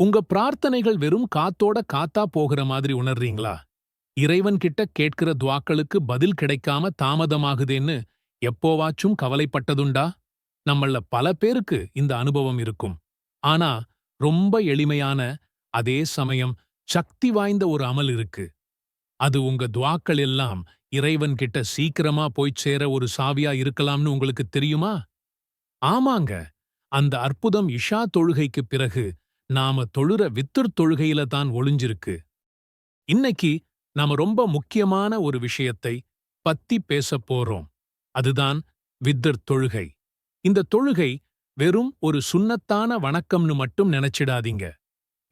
உங்க பிரார்த்தனைகள் வெறும் காத்தோட காத்தா போகிற மாதிரி உணர்றீங்களா? இறைவன் கிட்ட கேட்கிற துவாக்களுக்கு பதில் கிடைக்காம தாமதமாகுதேன்னு எப்போவாச்சும் கவலைப்பட்டதுண்டா? நம்மள பல பேருக்கு இந்த அனுபவம் இருக்கும். ஆனா ரொம்ப எளிமையான அதே சமயம் சக்தி வாய்ந்த ஒரு அமல் இருக்கு. அது உங்க துவாக்கள் எல்லாம் இறைவன் கிட்ட சீக்கிரமா போய் சேர ஒரு சாவியா இருக்கலாம்னு உங்களுக்கு தெரியுமா? ஆமாங்க. அந்த அற்புதம் இஷா தொழுகைக்குப் பிறகு நாம தொழுற வித்துர் தொழுகையில தான் ஒளிஞ்சிருக்கு. இன்னைக்கு நாம ரொம்ப முக்கியமான ஒரு விஷயத்தை பத்தி பேசப் போறோம். அதுதான் வித்தர் தொழுகை. இந்த தொழுகை வெறும் ஒரு சுண்ணத்தான வணக்கம்னு மட்டும் நினைச்சிடாதீங்க.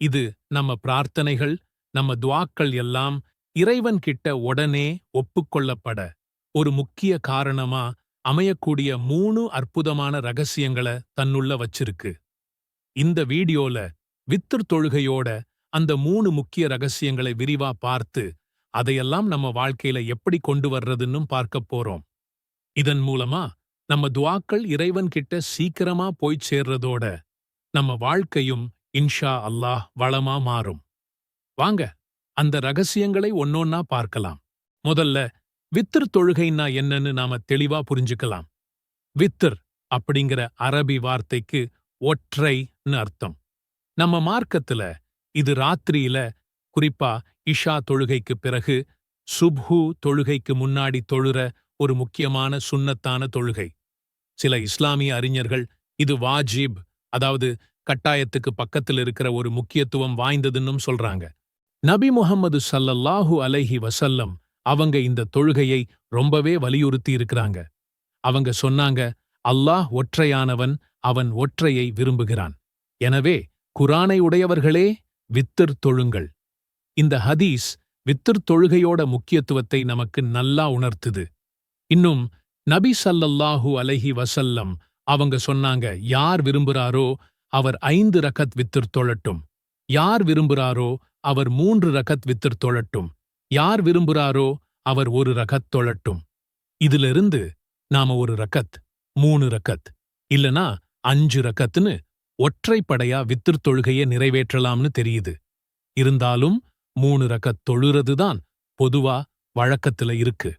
இது நம்ம பிரார்த்தனைகள் நம்ம துவாக்கள் எல்லாம் இறைவன் கிட்ட உடனே ஒப்புக்கொள்ளப்பட ஒரு முக்கிய காரணமா அமையக்கூடிய மூணு அற்புதமான ரகசியங்களை தன்னுள்ள வச்சிருக்கு. இந்த வீடியோல வித்துர் தொழுகையோட அந்த மூணு முக்கிய ரகசியங்களை விரிவா பார்த்து அதையெல்லாம் நம்ம வாழ்க்கையில எப்படி கொண்டு வர்றதுன்னு பார்க்கப் போறோம். இதன் மூலமா நம்ம துவாக்கள் இறைவன் கிட்ட சீக்கிரமா போய் சேர்றதோட நம்ம வாழ்க்கையும் இன்ஷா அல்லாஹ் வளமா மாறும். வாங்க அந்த ரகசியங்களை ஒன்னொன்னா பார்க்கலாம். முதல்ல வித்திர் தொழுகைன்னா என்னன்னு நாம தெளிவா புரிஞ்சுக்கலாம். வித்திர் அப்படிங்கிற அரபி வார்த்தைக்கு ஒற்றைன்னு அர்த்தம். நம்ம மார்க்கத்துல இது ராத்திரியில குறிப்பா இஷா தொழுகைக்கு பிறகு சுப்ஹு தொழுகைக்கு முன்னாடி தொழுற ஒரு முக்கியமான சுன்னத்தான தொழுகை. சில இஸ்லாமிய அறிஞர்கள் இது வாஜிப் அதாவது கட்டாயத்துக்கு பக்கத்தில் இருக்கிற ஒரு முக்கியத்துவம் வாய்ந்ததுன்னும் சொல்றாங்க. நபி முகம்மது சல்லல்லாஹு அலைஹி வசல்லம் அவங்க இந்த தொழுகையை ரொம்பவே வலியுறுத்தி இருக்கிறாங்க. அவங்க சொன்னாங்க அல்லாஹ் ஒற்றையானவன் அவன் ஒற்றையை விரும்புகிறான். எனவே குரானை உடையவர்களே வித்திர் தொழுங்கள். இந்த ஹதீஸ் வித்திர் தொழுகையோட முக்கியத்துவத்தை நமக்கு நல்லா உணர்த்துது. இன்னும் நபி சல்லல்லாஹு அலைஹி வசல்லம் அவங்க சொன்னாங்க யார் விரும்புறாரோ அவர் ஐந்து ரகத் வித்திர் தொழட்டும். யார் விரும்புறாரோ அவர் மூன்று ரகத் வித்திர் தொழட்டும். யார் விரும்புறாரோ அவர் ஒரு ரகத் தொழட்டும். இதிலிருந்து நாம ஒரு ரகத் மூணு ரகத் இல்லனா அஞ்சு ரகத்னு ஒற்றைப்படையா வித்திர் தொழுகையை நிறைவேற்றலாம்னு தெரியுது. இருந்தாலும் மூணு ரகத் தொழுறதுதான் பொதுவா வழக்கத்துல இருக்கு.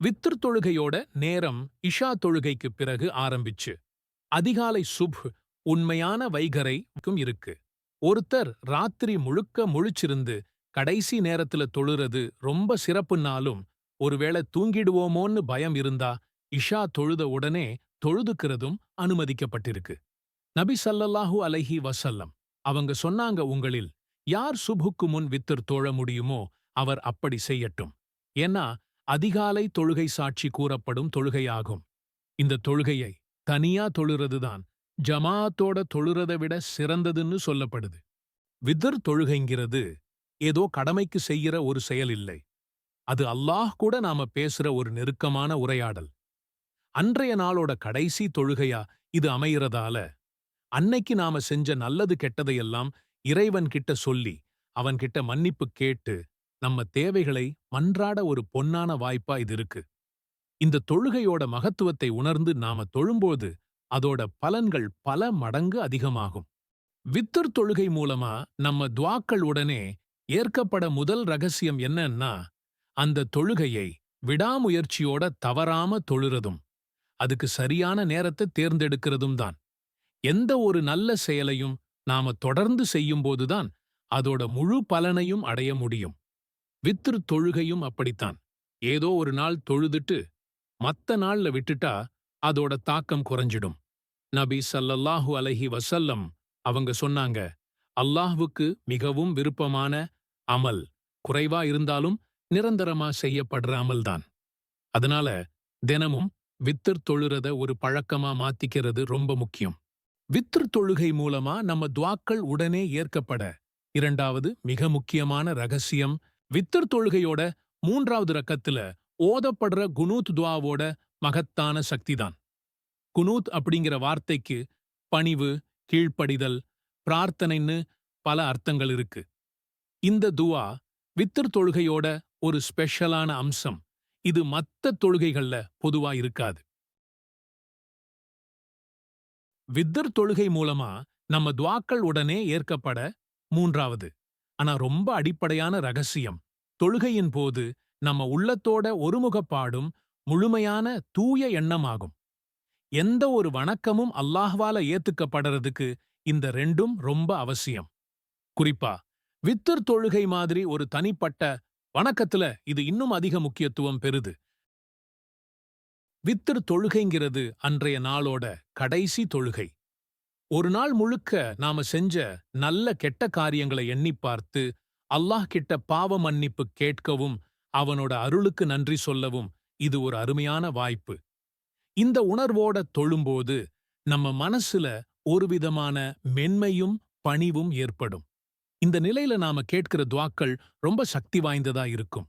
வித்திர் தொழுகையோட நேரம் இஷா தொழுகைக்குப் பிறகு ஆரம்பிச்சு. அதிகாலை சுப் உண்மையான வைகரைக்கும் இருக்கு. ஒருத்தர் ராத்திரி முழுக்க முழிச்சிருந்து கடைசி நேரத்துல தொழுறது ரொம்ப சிறப்புனாலும் ஒருவேளை தூங்கிடுவோமோன்னு பயம் இருந்தா இஷா தொழுத உடனே தொழுதுக்கிறதும் அனுமதிக்கப்பட்டிருக்கு. நபி சல்லல்லாஹு அலைஹி வசல்லம் அவங்க சொன்னாங்க உங்களில் யார் சுபுக்கு முன் வித்தர் தோழ முடியுமோ அவர் அப்படி செய்யட்டும். ஏன்னா அதிகாலை தொழுகை சாட்சி கூறப்படும் தொழுகையாகும். இந்த தொழுகையை தனியா தொழுறதுதான் ஜமாத்தோட தொழுறதை விட சிறந்ததுன்னு சொல்லப்படுது. விதர் தொழுகைங்கிறது ஏதோ கடமைக்கு செய்யற ஒரு செயல் இல்லை அது அல்லாஹ் கூட நாம பேசுற ஒரு நெருக்கமான உரையாடல். அன்றைய நாளோட கடைசி தொழுகையா இது அமைகிறதால அன்னைக்கு நாம செஞ்ச நல்லது கெட்டதையெல்லாம் இறைவன் கிட்ட சொல்லி அவன்கிட்ட மன்னிப்பு கேட்டு நம்ம தேவைகளை மன்றாட ஒரு பொன்னான வாய்ப்பா இது இருக்கு. இந்த தொழுகையோட மகத்துவத்தை உணர்ந்து நாம தொழும்போது அதோட பலன்கள் பல மடங்கு அதிகமாகும். வித்தர் தொழுகை மூலமா நம்ம துவாக்கள் உடனே ஏற்கப்பட முதல் ரகசியம் என்னன்னா அந்த தொழுகையை விடாமுயற்சியோட தவறாம தொழுறதும் அதுக்கு சரியான நேரத்தை தேர்ந்தெடுக்கிறதும் தான். எந்த ஒரு நல்ல செயலையும் நாம தொடர்ந்து செய்யும்போதுதான் அதோட முழு பலனையும் அடைய முடியும். வித்ரு தொழுகையும் அப்படித்தான். ஏதோ ஒரு நாள் தொழுதுட்டு மத்த நாள்ல விட்டுட்டா அதோட தாக்கம் குறைஞ்சிடும். நபி சல்லல்லாஹு அலஹி வசல்லம் அவங்க சொன்னாங்க அல்லாஹ்வுக்கு மிகவும் விருப்பமான அமல் குறைவா இருந்தாலும் நிரந்தரமா செய்யப்படுற அமல்தான் அதனால தினமும் வித்தர் தொழுறத ஒரு பழக்கமா மாத்திக்கிறது ரொம்ப முக்கியம். வித்ரு தொழுகை மூலமா நம்ம துவாக்கள் உடனே ஏற்கப்பட. இரண்டாவது மிக முக்கியமான ரகசியம் வித்திர் தொழுகையோட மூன்றாவது ரக்கத்துல ஓதப்படுற குனூத் துவாவோட மகத்தான சக்திதான். குனூத் அப்படிங்கிற வார்த்தைக்கு பணிவு கீழ்ப்படிதல் பிரார்த்தனைன்னு பல அர்த்தங்கள் இருக்கு. இந்த துவா வித்தர் தொழுகையோட ஒரு ஸ்பெஷலான அம்சம். இது மத்த தொழுகைகள்ல பொதுவா இருக்காது. வித்தர் தொழுகை மூலமா நம்ம துவாக்கள் உடனே ஏற்கப்பட மூன்றாவது. ஆனா ரொம்ப அடிப்படையான ரகசியம். தொழுகையின் போது நம்ம உள்ளத்தோட ஒருமுகப்பாடும் முழுமையான தூய எண்ணமாகும். எந்த ஒரு வணக்கமும் அல்லாஹ்வால ஏத்துக்கப்படுறதுக்கு இந்த ரெண்டும் ரொம்ப அவசியம். குறிப்பா வித்தர் தொழுகை மாதிரி ஒரு தனிப்பட்ட வணக்கத்துல இது இன்னும் அதிக முக்கியத்துவம் பெறுது. வித்தர் தொழுகைங்கிறது அன்றைய நாளோட கடைசி தொழுகை. ஒரு நாள் முழுக்க நாம செஞ்ச நல்ல கெட்ட காரியங்களை எண்ணி பார்த்து அல்லாஹ் கிட்ட பாவ மன்னிப்பு கேட்கவும் அவனோட அருளுக்கு நன்றி சொல்லவும் இது ஒரு அருமையான வாய்ப்பு. இந்த உணர்வோட தொழும்போது நம்ம மனசுல ஒரு விதமான மென்மையும் பணிவும் ஏற்படும். இந்த நிலையில நாம கேட்கிற துவாக்கள் ரொம்ப சக்தி வாய்ந்ததா இருக்கும்.